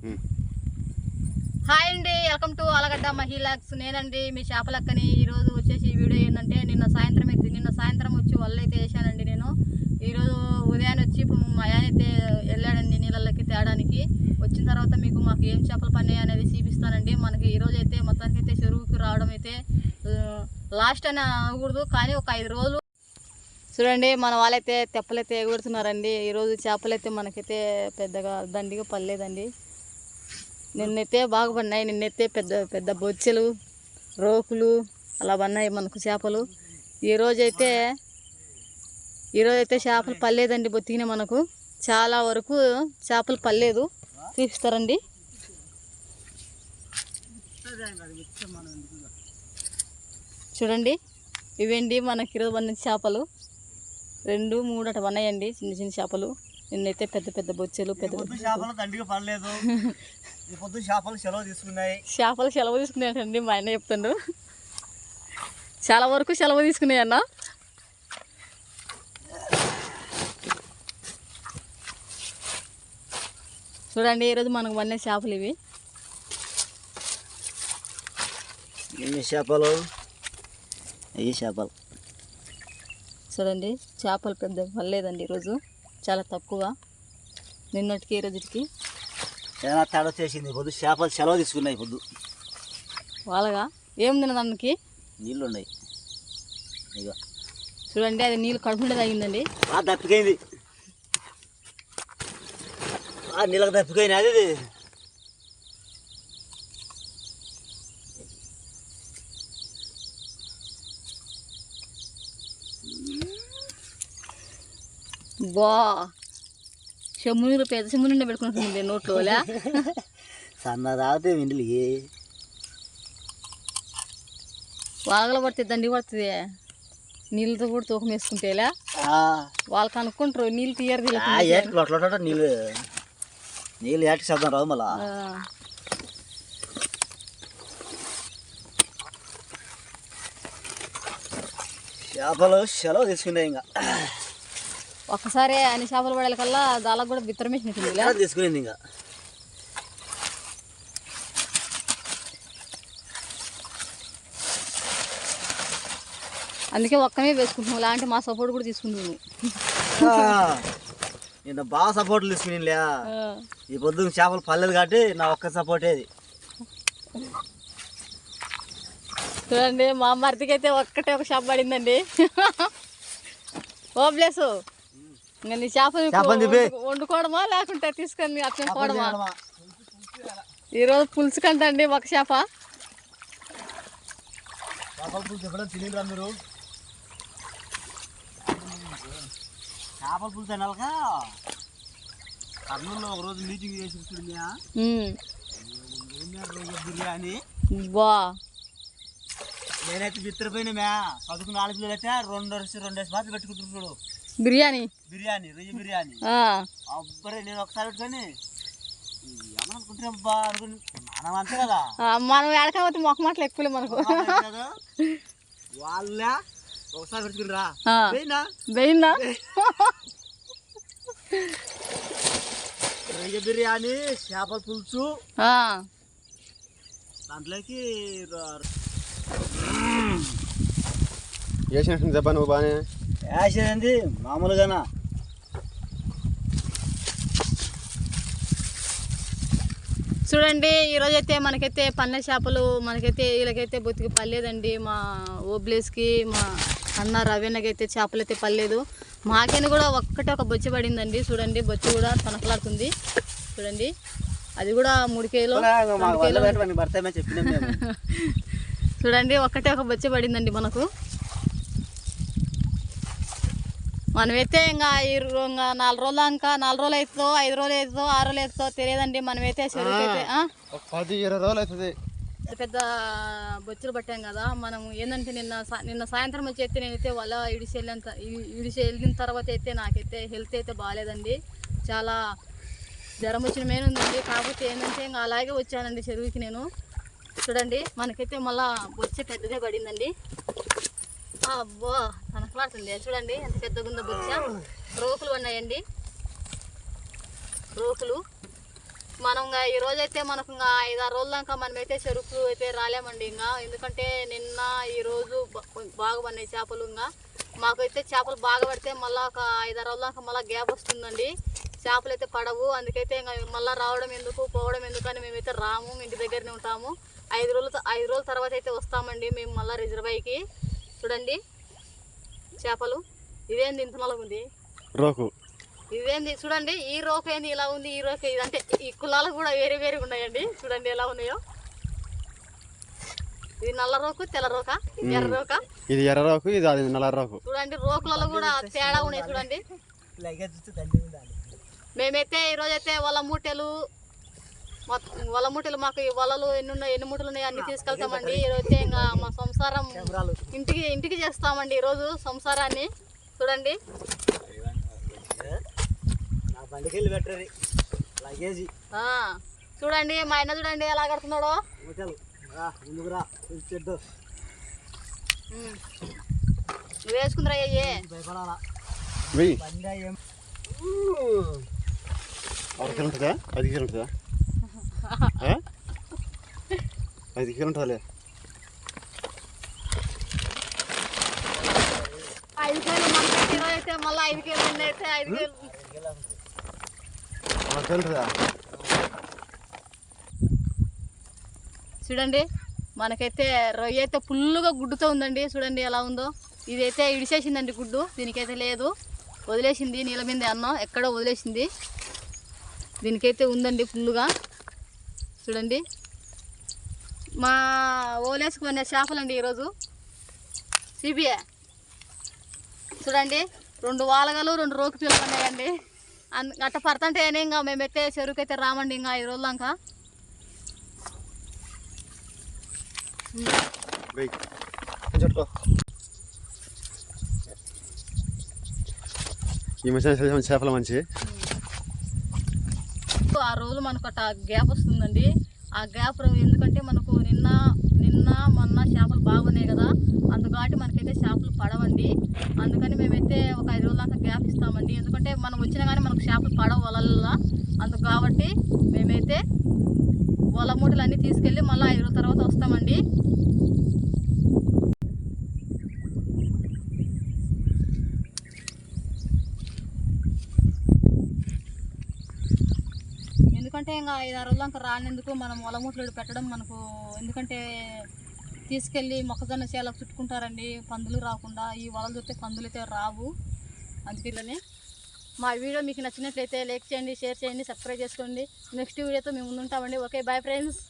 Hi అండి welcome to Allagadda మహిళాక్స్ నేనండి మీ చేపలక్కని. ఈరోజు వచ్చేసి ఈ వీడియో ఏంటంటే నిన్న సాయంత్రం అయితే నిన్న సాయంత్రం వచ్చి వల్ల అయితే వేసానండి నేను. ఈరోజు ఉదయాన్నే వచ్చి మా ఆయన అయితే వెళ్ళాడండి నీళ్ళకి తేడానికి. వచ్చిన తర్వాత మీకు మాకు ఏం చేపలు పన్నాయి అనేది చూపిస్తానండి. మనకి ఈరోజు అయితే మొత్తానికి అయితే చెరువుకి రావడం అయితే లాస్ట్ అని అనకూడదు కానీ ఒక ఐదు రోజులు చూడండి మన వాళ్ళైతే తెప్పలైతే ఎగురుతున్నారండి. ఈరోజు చేపలు అయితే మనకైతే పెద్దగా దండిగా పడలేదండి. నిన్నైతే బాగా పడినాయి. నిన్నైతే పెద్ద పెద్ద బొచ్చెలు రోకులు అలా పడినాయి మనకు చేపలు. ఈరోజైతే ఈరోజైతే చేపలు పడలేదండి బొత్తికినాయి మనకు. చాలా వరకు చేపలు పడలేదు. చూపిస్తారండి. చూడండి. ఇవండి మనకి ఇరవై పడిన చేపలు. రెండు మూడు అటు ఉన్నాయండి చిన్న చిన్న చేపలు. నిన్నైతే పెద్ద పెద్ద బొచ్చెలు పెద్ద చేపలు దండిగా పడలేదు. ఈ పొద్దు చేపలు సెలవు తీసుకున్నాయి. చేపలు సెలవు తీసుకున్నాయండి మా ఆయన చెప్తుండ్రు చాలా వరకు సెలవు తీసుకున్నాయి అన్న. చూడండి ఈరోజు మనకు పడిన చేపలు ఇవి. ఎన్ని చేపలు? అయ్యి చేపలు. చూడండి చేపలు పెద్ద పడలేదండి ఈరోజు చాలా తక్కువ. నిన్నటికి ఈ రోజుకి చాలా తేడా చేసింది పొద్దు చేపలు సెలవు తీసుకున్నాయి పొద్దు. వాళ్ళగా? ఏం తినదానికి నీళ్ళు ఉన్నాయి ఇక చూడండి అది నీళ్ళు కడుపుండే తాగిందండి. బాగా దప్పికైంది. ఆ నీళ్ళకి దప్పికైంది అది ఇది. బా చెమ్ము నీళ్ళు పెద్ద చెమ్ము నిండా పెట్టుకుంటుంది నోట్లో సన్న తాగితే వెండిలికి వాళ్ళగల పడుతుంది దండి పడుతుంది. నీళ్ళతో కూడా తూకం వేసుకుంటేలా వాళ్ళకి అనుకుంటారు నీళ్ళు తీయరు నీళ్ళు. నీళ్ళు ఏటికి శబ్దం రాదు మళ్ళా. చేపలు సెలవు తీసుకున్నాయి ఇంకా. ఒక్కసారి అన్ని చేపలు పడాలి కల్లా దానికి కూడా సెలవు తీసుకునింది ఇంకా. అందుకే ఒక్కమే వేసుకుంటున్నాం. లాంటి మా సపోర్ట్ కూడా తీసుకుంటున్నాము నిన్న బాగా సపోర్ట్లు తీసుకుని ఆ, ఈ పొద్దు చేపలు పల్లెలు కాబట్టి నా ఒక్క సపోర్ట్ ఏది. చూడండి మా మరిదికి అయితే ఒక్కటే ఒక చేప పడిందండి. ఓ ప్లేసు ఇంకా నీ చేప చేపని. వండుకోవడమా? లేకుంటే తీసుకొని అట్లా పోవడమా? ఈరోజు పులుసు కంటండి ఒక చేప. చేపల పులుసు తినాలక కర్నూలులో ఒక రోజు మీటింగ్ చేసి. బిర్యానీ? బా. నేనైతే బిత్తరపోయిన మ్యా. చదువుకున్న నాలుగు పిల్లలు అయితే రెండు రెండు పెట్టుకుంటున్నారు చూడు. బిర్యానీ. బిర్యానీ రొయ్య బిర్యానీ. ఆ, అబ్బరే నేను ఒకసారి పెట్టుకొని అనుకుని మనం అంతే కదా. ఆ, మనం ఎడకపోతే మొక్క మాటలు ఎక్కువలే మనకు. వాళ్ళ ఒకసారి రొయ్య బిర్యానీ చేపల పులుసు. ఆ, దాంట్లోకి చేసినట్టు దెబ్బ నువ్వు బాగానే? యాష్ ఏంది మామూలుగానా? చూడండి ఈరోజు అయితే మనకైతే పన్నె చేపలు మనకైతే వీళ్ళకైతే బొత్తికి పర్లేదండి మా ఓబ్లేస్కి మా అన్న రవీణకైతే చేపలు అయితే పర్లేదు మాకైనా కూడా ఒక్కటే ఒక బొచ్చి పడిందండి. చూడండి బొచ్చి కూడా తనకలాడుతుంది. చూడండి అది కూడా మూడు కేలో మేము. చూడండి ఒక్కటే ఒక బొచ్చి పడిందండి మనకు. మనమైతే ఇంకా ఇంకా నాలుగు రోజులు ఇంకా నాలుగు రోజులు అవుతుందో ఐదు రోజులు అవుతుందో ఆరు రోజులు అవుతుందో తెలియదండి. మనమైతే? ఒక పది ఇరవై రోజులు అవుతుంది. పెద్ద బొచ్చులు పట్టాం కదా మనం ఏంటంటే నిన్న నిన్న సాయంత్రం వచ్చి అయితే నేనైతే వల ఇడిచి వెళ్ళిన త- ఇ- ఇడిచి వెళ్ళిన తర్వాత అయితే నాకైతే హెల్త్ అయితే బాగాలేదండి. చాలా జ్వరం వచ్చిన మీద ఉందండి. కాకపోతే ఏంటంటే ఇంకా అలాగే వచ్చానండి చెరువుకి నేను. చూడండి మనకైతే మళ్ళా బొచ్చే పెద్దదే పడిందండి. అబ్బో తనకలాడుతుంది చూడండి ఎంత పెద్దగా ఉందో బొచ్చ. రోకులు ఉన్నాయండి. రోకులు. మనం ఇంకా ఈ అయితే మనకు ఇంకా ఐదు ఆరు రోజుల దాకా మనమైతే చెరుకు అయితే రాలేమండి ఇంకా. ఎందుకంటే నిన్న ఈరోజు బాగా పడినాయి చేపలు ఇంకా. మాకైతే చేపలు బాగా పడితే మళ్ళీ ఒక ఐదారు రోజుల దాకా మళ్ళీ గ్యాప్ వస్తుందండి. చేపలు అయితే పడవు. అందుకైతే ఇంకా మళ్ళీ రావడం ఎందుకు పోవడం ఎందుకు అని మేమైతే రాము ఇంటి దగ్గరనే ఉంటాము. ఐదు రోజుల ఐదు రోజుల తర్వాత అయితే వస్తామండి మేము మళ్ళీ రిజర్వాయికి చూడండి. చేపలు. ఇదేంది ఇంత ఉంది? రోకు. ఇదేంది చూడండి ఈ రోక ఏంది? ఇలా ఉంది ఈ రోక ఇది. అంటే ఈ కులాలు కూడా వేరే వేరే ఉన్నాయండి. చూడండి ఎలా ఉన్నాయో. ఇది నల్ల రోకు తెల్ల రోక? ఇది ఎర్ర రోక? ఇది ఎర్ర రోకు ఇది అది నల్ల రోకు. చూడండి రోకులలో కూడా తేడా ఉన్నాయి చూడండి. లగేజ్ చూస్తే దండి ఉండాలి మేమైతే ఈరోజు అయితే వల మూటలు వల మూటలు మాకు ఈ వలలు ఎన్ని ఉన్నాయి ఎన్ని మూటలు ఉన్నాయి అన్ని తీసుకెళ్తామండి ఈరోజైతే ఇంకా మా సంసారం ఇంటికి ఇంటికి చేస్తామండి ఈరోజు సంసారాన్ని. చూడండి. నా బండికి వెళ్ళి పెట్టరు లగేజీ. ఆ, చూడండి మా ఆయన చూడండి ఎలా కడుతున్నాడో. వేసుకుందిరా అయ్యే ఉంటుందా? కిలో ఉంటుందా? కిలో ఉంటుందిలే ఐదు కేలు మనకి ఇరవై అయితే మళ్ళీ ఐదు కేలు అయితే ఐదు కేలు చూడండి మనకైతే రొయ్య అయితే ఫుల్గా గుడ్డుతో ఉందండి. చూడండి ఎలా ఉందో. ఇదైతే ఇడిచేసిందండి గుడ్డు. దీనికైతే లేదు. వదిలేసింది నీళ్ళ మీద అన్నం. ఎక్కడో వదిలేసింది. దీనికైతే ఉందండి ఫుల్గా చూడండి. మా ఓలేసుకునే చేపలండి ఈరోజు. సిబిఏ చూడండి రెండు వాలగలు రెండు రోకి పిల్లలు ఉన్నాయండి. అట్ట పడుతుంటే ఇంకా మేము చెరుకు అయితే రామండి ఇంకా ఈ రోజు దాకా. ఈ మధ్య చేపల మంచి ఆ రోజు మనకు అట్ట గ్యాప్ వస్తుందండి. ఆ గ్యాప్ ఎందుకంటే మనకు నిన్న నిన్న మొన్న చేపలు బాగున్నాయి కదా. అందుకాటి మనకైతే చేపలు పడవండి. అందుకని మేమైతే ఒక ఐదు రోజుల దాకా గ్యాప్ ఇస్తామండి. ఎందుకంటే మనం వచ్చినా కానీ మనకు చేపలు పడవు వలల్లో. అందుకు కాబట్టి మేమైతే వల మూటలు అన్నీ తీసుకెళ్ళి మళ్ళీ ఐదు రోజుల తర్వాత వస్తామండి. ఖచ్చితంగా ఐదారు ఐదు ఆరు రోజులు రానందుకు మనం వలమూటలు పెట్టడం మనకు ఎందుకంటే తీసుకెళ్ళి మొక్కజొన్న చేలకు చుట్టుకుంటారండి పందులు రాకుండా. ఈ వలలు చూస్తే పందులు అయితే రావు అందుకని మా వీడియో మీకు నచ్చినట్లయితే లైక్ చేయండి షేర్ చేయండి సబ్స్క్రైబ్ చేసుకోండి. నెక్స్ట్ వీడియోతో మేము ముందుంటామండి. Okay bye friends.